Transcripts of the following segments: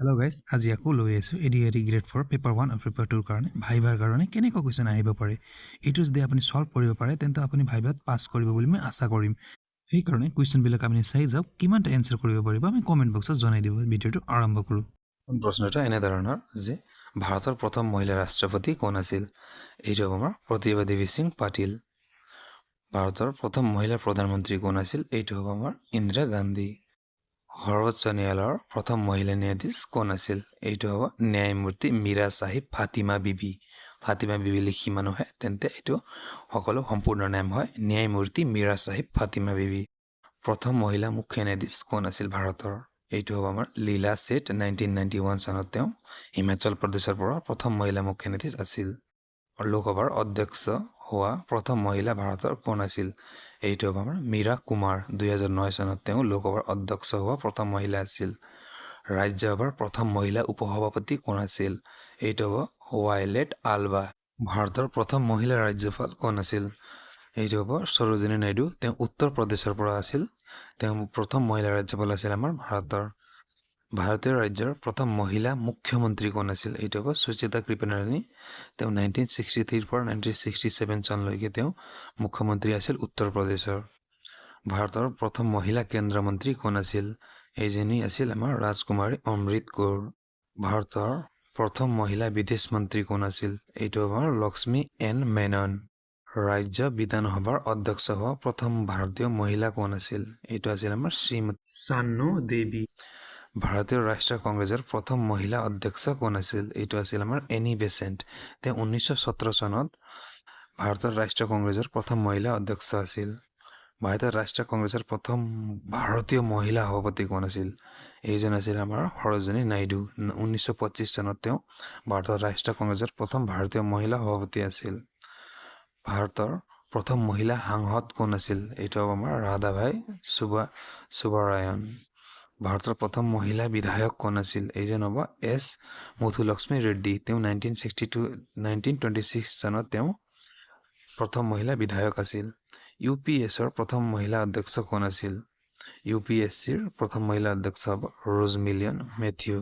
Hello' guys আজি আকৌ লৈ আহিছোঁ A D A D grade for paper one আৰু পেপাৰ টুৰ কাৰণে, ভাইভাৰ কাৰণে কেনেকুৱা কুৱেশ্যন আহিব পাৰে? এইটো যদি আপুনি ছল্ভ কৰিব পাৰে, তেন্তে আপুনি ভাইভাত পাছ কৰিব বুলি মই আশা কৰিম। সেইকাৰণে কুৱেশ্যনবিলাক আপুনি চাই যাওক, কিমানটা এনচাৰ কৰিব পাৰিব আমি কমেণ্ট বক্সত জনাই দিব, ভিডিঅ'টো আৰম্ভ কৰোঁ। প্ৰশ্নটো এনেধৰণৰ যে ভাৰতৰ প্ৰথম মহিলা ৰাষ্ট্ৰপতি কোন আছিল? এইটো হ'ব আমাৰ প্ৰতিভা দেৱী সিং পাটিল। ভাৰতৰ প্ৰথম মহিলা প্ৰধানমন্ত্ৰী কোন আছিল? এইটো হ'ব আমাৰ ইন্দিৰা গান্ধী। সৰ্বোচ্চ ন্যায়ালয়ৰ প্ৰথম মহিলা ন্যায়াধীশ কোন আছিল? এইটো হ'ব ন্যায়মূৰ্তি মীৰা চাহিব ফাতিমা বিবি। ফাতিমা বিবি লিখি মানুহে তেন্তে এইটো সকলো সম্পূৰ্ণ নাম হয় ন্যায়মূৰ্তি মীৰা চাহিব ফাতিমা বিবি। প্ৰথম মহিলা মুখ্য ন্যায়াধীশ কোন আছিল ভাৰতৰ? এইটো হ'ব আমাৰ Leila Seth nineteen ninety one চনত তেওঁ হিমাচল প্ৰদেশৰ পৰা প্ৰথম মহিলা মুখ্য ন্যায়াধীশ আছিল। লোকসভাৰ অধ্যক্ষ হোৱা প্ৰথম মহিলা ভাৰতৰ কোন আছিল? এইটো হ'ব আমাৰ মীৰা কুমাৰ। দুহেজাৰ ন চনত তেওঁ লোকসভাৰ অধ্যক্ষ হোৱা প্ৰথম মহিলা আছিল। ৰাজ্যসভাৰ প্ৰথম মহিলা উপসভাপতি কোন আছিল? এইটো হ'ব ৱাইলেট আলবা। ভাৰতৰ প্ৰথম মহিলা ৰাজ্যপাল কোন আছিল? এইটো হ'ব সৰোজিনী নাইডু। তেওঁ উত্তৰ প্ৰদেশৰ পৰা আছিল। তেওঁ প্ৰথম মহিলা ৰাজ্যপাল আছিল আমাৰ ভাৰতৰ। ভাৰতীয় ৰাজ্যৰ প্ৰথম মহিলা মুখ্যমন্ত্ৰী কোন আছিল? এইটো হ'ব সুচিতা কৃপনাৰাণী তেওঁ নাইনটিন ছিক্সটি থ্ৰীৰ পৰা নাইনটিন ছিক্সটি ছেভেন চনলৈকে তেওঁ মুখ্যমন্ত্ৰী আছিল উত্তৰ প্ৰদেশৰ। ভাৰতৰ প্ৰথম মহিলা কেন্দ্ৰীয় মন্ত্ৰী কোন আছিল? এইজনী আছিল আমাৰ ৰাজকুমাৰী অমৃত কৌৰ। ভাৰতৰ প্ৰথম মহিলা বিদেশ মন্ত্ৰী কোন আছিল? এইটো আমাৰ লক্ষ্মী এন মেনন। ৰাজ্য বিধানসভাৰ অধ্যক্ষ হোৱা প্ৰথম ভাৰতীয় মহিলা কোন আছিল? এইটো আছিল আমাৰ শ্ৰীমতী চান্নু দেৱী। ভাৰতীয় ৰাষ্ট্ৰীয় কংগ্ৰেছৰ প্ৰথম মহিলা অধ্যক্ষ কোন আছিল? এইটো আছিল আমাৰ এনি বেচেণ্ট। তেওঁ ঊনৈছশ সোতৰ চনত ভাৰতৰ ৰাষ্ট্ৰীয় কংগ্ৰেছৰ প্ৰথম মহিলা অধ্যক্ষ আছিল। ভাৰতীয় ৰাষ্ট্ৰীয় কংগ্ৰেছৰ প্ৰথম ভাৰতীয় মহিলা সভাপতি কোন আছিল? এইজন আছিল আমাৰ সৰোজিনী নাইডু। ঊনৈছশ পঁচিছ চনত তেওঁ ভাৰতৰ ৰাষ্ট্ৰীয় কংগ্ৰেছৰ প্ৰথম ভাৰতীয় মহিলা সভাপতি আছিল। ভাৰতৰ প্ৰথম মহিলা সাংসদ কোন আছিল? এইটো আমাৰ ৰাধাভাই সুবা সুবাৰায়ন। ভাৰতৰ প্ৰথম মহিলা বিধায়ক কোন আছিল? এইজন হ'ব এছ মুথুলক্ষ্মী ৰেড্ডি। তেওঁ nineteen sixty two nineteen twenty six চনত তেওঁ প্ৰথম মহিলা বিধায়ক আছিল। ইউ পি এছৰ প্ৰথম মহিলা অধ্যক্ষ কোন আছিল? ইউ পি এছ চিৰ প্ৰথম মহিলা অধ্যক্ষ হ'ব ৰোজ মিলিয়ন মেথিউ।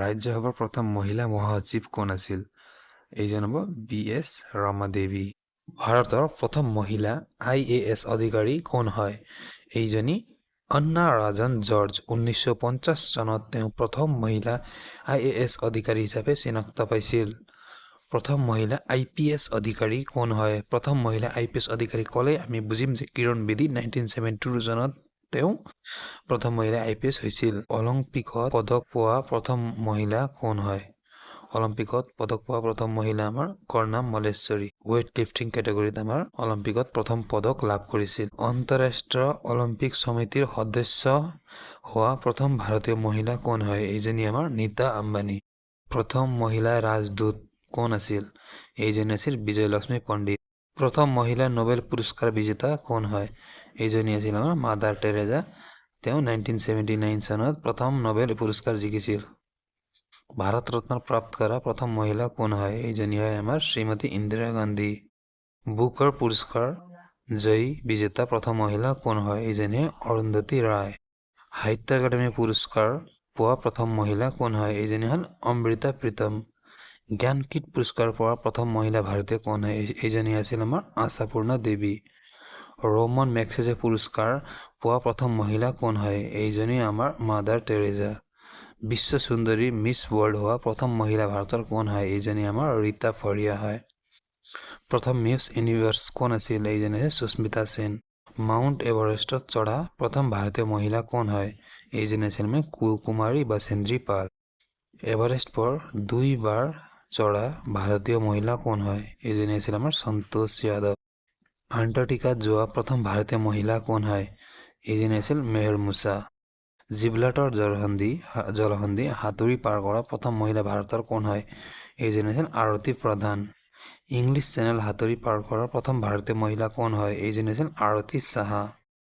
ৰাজ্যসভাৰ প্ৰথম মহিলা মহাসচিব কোন আছিল? এইজন হ'ব বি এছ ৰমা দেৱী ভাৰতৰ প্ৰথম মহিলা আই এ এছ অধিকাৰী কোন হয়? এইজনী অন্না ৰাজন জৰ্জ ঊনৈছশ পঞ্চাছ চনত তেওঁ প্ৰথম মহিলা আই এ এছ অধিকাৰী হিচাপে চিনাক্ত পাইছিল প্ৰথম মহিলা আই পি এছ অধিকাৰী কোন হয় প্ৰথম মহিলা আই পি এছ অধিকাৰী ক'লে আমি বুজিম যে কিৰণ বেদী নাইনটিন ছেভেণ্টি টু চনত তেওঁ প্ৰথম মহিলা আই পি এছ হৈছিল অলিম্পিকত পদক পোৱা প্ৰথম মহিলা কোন হয় অলিম্পিকত পদক পোৱা প্ৰথম মহিলা আমাৰ কৰ্ণা মল্লেশ্বৰী। ৱেইট লিফটিং কেটেগৰীত আমাৰ অলিম্পিকত প্ৰথম পদক লাভ কৰিছিল। আন্তঃৰাষ্ট্ৰীয় অলিম্পিক সমিতিৰ সদস্য হোৱা প্ৰথম ভাৰতীয় মহিলা কোন হয়? এইজনী আমাৰ নীতা আম্বানী। প্ৰথম মহিলা ৰাজদূত কোন আছিল? এইজনী আছিল বিজয়লক্ষ্মী পণ্ডিত। প্ৰথম মহিলা নোবেল পুৰস্কাৰ বিজেতা কোন হয়? এইজনী আছিল আমাৰ মাদাৰ টেৰেজা। তেওঁ নাইনটিন ছেভেণ্টি নাইন চনত প্ৰথম নোবেল পুৰস্কাৰ জিকিছিল। ৰত্ন প্ৰাপ্ত কৰা প্ৰথম মহিলা কোন হয়? এইজনী হয় আমাৰ শ্ৰীমতী ইন্দিৰা গান্ধী। বুকৰ পুৰস্কাৰ জয়ী বিজেতা প্ৰথম মহিলা কোন হয়? এইজনী অৰুন্ধতী ৰায় সাহিত্য একাডেমী পুৰস্কাৰ পোৱা প্ৰথম মহিলা কোন হয়? এইজনী হ'ল অমৃতা প্ৰীতম জ্ঞানপীঠ পুৰস্কাৰ পোৱা প্ৰথম মহিলা ভাৰতীয় কোন হয়? এইজনী আছিল আমাৰ আশাপূৰ্ণা দেৱী ৰমন মেক্সেছে পুৰস্কাৰ পোৱা প্ৰথম মহিলা কোন হয়? এইজনী আমাৰ মাদাৰ টেৰেজা বিশ্ব সুন্দৰী মিছ ৱৰ্ল্ড হোৱা প্ৰথম মহিলা ভাৰতৰ কোন হয় এইজনী আমাৰ ৰীতা ফৰিয়া হয়। প্ৰথম মিছ ইউনিভাৰ্ছ কোন আছিল এইজনী হৈছে সুস্মিতা সেন। মাউণ্ট এভাৰেষ্টত চঢ়া প্ৰথম ভাৰতীয় মহিলা কোন হয় এইজনী আছিল মানে কুমাৰী বাসেন্দ্ৰী পাল। এভাৰেষ্ট পৰ দুইবাৰ চঢ়া ভাৰতীয় মহিলা কোন হয় এইজনী আছিল আমাৰ সন্তোষ যাদৱ। আণ্টাৰ্কটিকাত যোৱা প্ৰথম ভাৰতীয় মহিলা কোন হয় এইজনী আছিল মেহৰ মুছা। জিবলাটৰ জলসন্ধি জলসন্ধি সাঁতুৰি পাৰ কৰা প্ৰথম মহিলা ভাৰতৰ কোন হয়? এইজনী আছিল আৰতী প্ৰধান। ইংলিছ চেনেল সাঁতুৰি পাৰ কৰা প্ৰথম ভাৰতীয় মহিলা কোন হয়? এইজনী আছিল আৰতী সাহা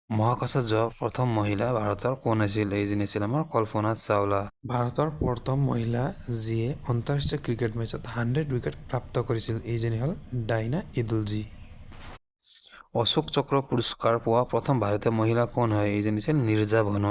মহাকাশত যোৱা প্ৰথম মহিলা ভাৰতৰ কোন আছিল? এইজনী আছিল আমাৰ কল্পনা চাওলা। ভাৰতৰ প্ৰথম মহিলা যিয়ে আন্তঃৰাষ্ট্ৰীয় ক্ৰিকেট মেচত হাণ্ড্ৰেড উইকেট প্ৰাপ্ত কৰিছিল এইজনী হ'ল ডাইনা ইদুলজী। অশোক চক্ৰ পুৰস্কাৰ পোৱা প্ৰথম ভাৰতীয় মহিলা কোন হয়? এইজনী আছিল নীৰজা ভন